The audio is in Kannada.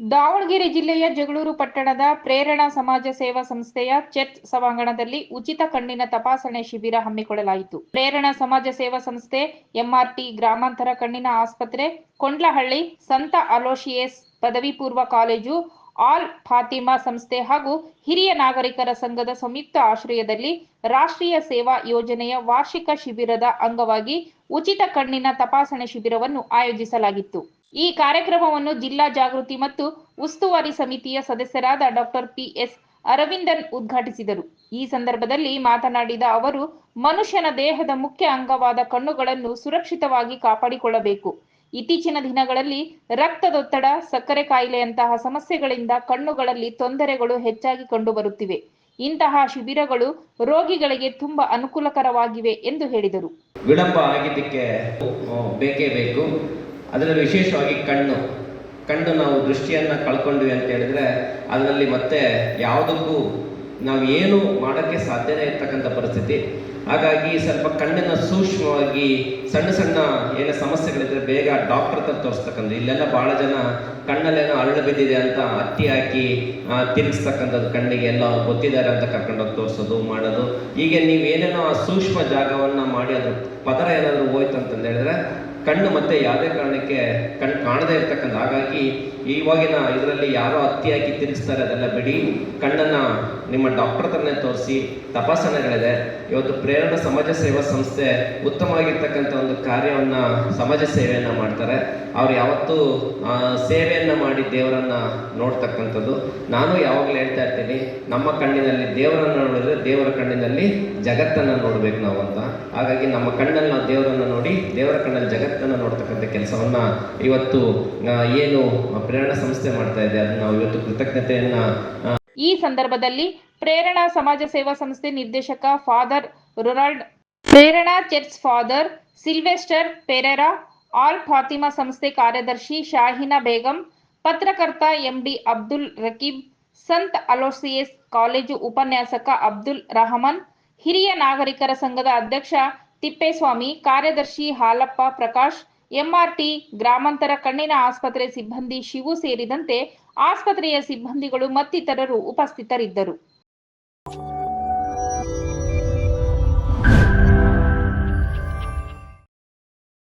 ದಾವಣಗೆರೆ ಜಿಲ್ಲೆಯ ಜಗಳೂರು ಪಟ್ಟಣದ ಪ್ರೇರಣಾ ಸಮಾಜ ಸೇವಾ ಸಂಸ್ಥೆಯ ಚರ್ಚ್ ಸಭಾಂಗಣದಲ್ಲಿ ಉಚಿತ ಕಣ್ಣಿನ ತಪಾಸಣೆ ಶಿಬಿರ ಹಮ್ಮಿಕೊಳ್ಳಲಾಯಿತು. ಪ್ರೇರಣಾ ಸಮಾಜ ಸೇವಾ ಸಂಸ್ಥೆ ಎಂಆರ್ಟಿ ಗ್ರಾಮಾಂತರ ಕಣ್ಣಿನ ಆಸ್ಪತ್ರೆ, ಕೊಂಡ್ಲಹಳ್ಳಿ ಸಂತ ಅಲೋಶಿಯಸ್ ಪದವಿ ಪೂರ್ವ ಕಾಲೇಜು, ಆಲ್ ಫಾತಿಮಾ ಸಂಸ್ಥೆ ಹಾಗೂ ಹಿರಿಯ ನಾಗರಿಕರ ಸಂಘದ ಸಂಯುಕ್ತ ಆಶ್ರಯದಲ್ಲಿ ರಾಷ್ಟ್ರೀಯ ಸೇವಾ ಯೋಜನೆಯ ವಾರ್ಷಿಕ ಶಿಬಿರದ ಅಂಗವಾಗಿ ಉಚಿತ ಕಣ್ಣಿನ ತಪಾಸಣೆ ಶಿಬಿರವನ್ನು ಆಯೋಜಿಸಲಾಗಿತ್ತು. ಈ ಕಾರ್ಯಕ್ರಮವನ್ನು ಜಿಲ್ಲಾ ಜಾಗೃತಿ ಮತ್ತು ಉಸ್ತುವಾರಿ ಸಮಿತಿಯ ಸದಸ್ಯರಾದ ಡಾಕ್ಟರ್ ಪಿಎಸ್ ಅರವಿಂದನ್ ಉದ್ಘಾಟಿಸಿದರು. ಈ ಸಂದರ್ಭದಲ್ಲಿ ಮಾತನಾಡಿದ ಅವರು, ಮನುಷ್ಯನ ದೇಹದ ಮುಖ್ಯ ಅಂಗವಾದ ಕಣ್ಣುಗಳನ್ನು ಸುರಕ್ಷಿತವಾಗಿ ಕಾಪಾಡಿಕೊಳ್ಳಬೇಕು. ಇತ್ತೀಚಿನ ದಿನಗಳಲ್ಲಿ ರಕ್ತದೊತ್ತಡ, ಸಕ್ಕರೆ ಕಾಯಿಲೆಯಂತಹ ಸಮಸ್ಯೆಗಳಿಂದ ಕಣ್ಣುಗಳಲ್ಲಿ ತೊಂದರೆಗಳು ಹೆಚ್ಚಾಗಿ ಕಂಡುಬರುತ್ತಿವೆ. ಇಂತಹ ಶಿಬಿರಗಳು ರೋಗಿಗಳಿಗೆ ತುಂಬಾ ಅನುಕೂಲಕರವಾಗಿವೆ ಎಂದು ಹೇಳಿದರು. ವಿಳಂಬ ಆಗಿದ್ದಕ್ಕೆ ಬೇಕೇ ಬೇಕು. ಅದರಲ್ಲಿ ವಿಶೇಷವಾಗಿ ಕಣ್ಣು. ಕಣ್ಣು ನಾವು ದೃಷ್ಟಿಯನ್ನು ಕಳ್ಕೊಂಡ್ವಿ ಅಂತ ಹೇಳಿದ್ರೆ ಅದರಲ್ಲಿ ಮತ್ತೆ ಯಾವುದಕ್ಕೂ ನಾವು ಏನು ಮಾಡೋಕ್ಕೆ ಸಾಧ್ಯನೇ ಇರ್ತಕ್ಕಂಥ ಪರಿಸ್ಥಿತಿ. ಹಾಗಾಗಿ ಸ್ವಲ್ಪ ಕಣ್ಣನ್ನು ಸೂಕ್ಷ್ಮವಾಗಿ ಸಣ್ಣ ಸಣ್ಣ ಏನೋ ಸಮಸ್ಯೆಗಳಿದ್ರೆ ಬೇಗ ಡಾಕ್ಟರ್ ಹತ್ರ ತೋರಿಸ್ತಕ್ಕಂಥ ಇಲ್ಲೆಲ್ಲ ಭಾಳ ಜನ ಕಣ್ಣಲ್ಲೇನೋ ಅರಳು ಬಿದ್ದಿದೆ ಅಂತ ಅತ್ತಿ ಹಾಕಿ ತಿರುಗಿಸ್ತಕ್ಕಂಥದ್ದು ಕಣ್ಣಿಗೆ. ಎಲ್ಲ ಗೊತ್ತಿದ್ದಾರೆ ಅಂತ ಕರ್ಕೊಂಡೋಗಿ ತೋರಿಸೋದು, ಮಾಡೋದು. ಹೀಗೆ ನೀವೇನೇನೋ ಆ ಸೂಕ್ಷ್ಮ ಜಾಗವನ್ನು ಮಾಡಿ ಅದ್ರ ಪದರ ಏನಾದರೂ ಹೋಯ್ತು ಅಂತಂದು ಹೇಳಿದ್ರೆ ಕಣ್ಣು ಮತ್ತೆ ಯಾವುದೇ ಕಾರಣಕ್ಕೆ ಕಣ್ಣು ಕಾಣದೇ ಇರ್ತಕ್ಕಂಥ ಹಾಗಾಗಿ ಇವಾಗಿನ ಇದರಲ್ಲಿ ಯಾರೋ ಅತಿಯಾಗಿ ತಿರುಗಿಸ್ತಾರೆ ಅದೆಲ್ಲ ಬಿಡಿ. ಕಣ್ಣನ್ನು ನಿಮ್ಮ ಡಾಕ್ಟರ್ ಹತ್ರನೇ ತೋರಿಸಿ ತಪಾಸಣೆಗಳಿದೆ. ಇವತ್ತು ಪ್ರೇರಣಾ ಸಮಾಜ ಸೇವಾ ಸಂಸ್ಥೆ ಉತ್ತಮವಾಗಿರ್ತಕ್ಕಂಥ ಒಂದು ಕಾರ್ಯವನ್ನು ಸಮಾಜ ಸೇವೆಯನ್ನು ಮಾಡ್ತಾರೆ. ಅವ್ರು ಯಾವತ್ತೂ ಸೇವೆಯನ್ನು ಮಾಡಿ ದೇವರನ್ನ ನೋಡ್ತಕ್ಕಂಥದ್ದು. ನಾನು ಯಾವಾಗಲೂ ಹೇಳ್ತಾ ಇರ್ತೀನಿ, ನಮ್ಮ ಕಣ್ಣಿನಲ್ಲಿ ದೇವರನ್ನು ನೋಡಿದ್ರೆ ದೇವರ ಕಣ್ಣಿನಲ್ಲಿ ಜಗತ್ತನ್ನು ನೋಡಬೇಕು ನಾವು ಅಂತ ಹಾಗಾಗಿ ನಮ್ಮ ಕಣ್ಣಲ್ಲಿ ನಾವು ದೇವರನ್ನು ನೋಡಿ ದೇವರ ಕಣ್ಣಲ್ಲಿ ಜಗತ್ತನ್ನು ನೋಡ್ತಕ್ಕಂಥ ಕೆಲಸವನ್ನ ಇವತ್ತು ಏನು ಪ್ರೇರಣಾ ಸಂಸ್ಥೆ ಮಾಡ್ತಾ ಇದೆ, ಅದನ್ನ ನಾವು ಇವತ್ತು ಕೃತಜ್ಞತೆಯನ್ನ ಈ ಸಂದರ್ಭದಲ್ಲಿ ಪ್ರೇರಣಾ ಸಮಾಜ ಸೇವಾ ಸಂಸ್ಥೆ ನಿರ್ದೇಶಕ father Ronald, Prerana church father Sylvester Pereira, Al Fatima ಸಂಸ್ಥೆ ಕಾರ್ಯದರ್ಶಿ ಶಾಹಿನಾ ಬೇಗಂ, ಪತ್ರಕರ್ತ ಎಂಡಿ ಅಬ್ದುಲ್ ರಕೀಬ್, ಸಂತ್ ಅಲೋಸಿಯಸ್ ಕಾಲೇಜು ಉಪನ್ಯಾಸಕ ಅಬ್ದುಲ್ ರಹಮಾನ್, ಹಿರಿಯ ನಾಗರಿಕರ ಸಂಘದ ಅಧ್ಯಕ್ಷ ತಿಪ್ಪೇಸ್ವಾಮಿ, ಕಾರ್ಯದರ್ಶಿ ಹಾಲಪ್ಪ ಪ್ರಕಾಶ್, ಎಂಆರ್ಟಿ ಗ್ರಾಮಾಂತರ ಕಣ್ಣಿನ ಆಸ್ಪತ್ರೆ ಸಿಬ್ಬಂದಿ ಶಿವು ಸೇರಿದಂತೆ ಆಸ್ಪತ್ರೆಯ ಸಿಬ್ಬಂದಿಗಳು ಮತ್ತಿತರರು ಉಪಸ್ಥಿತರಿದ್ದರು.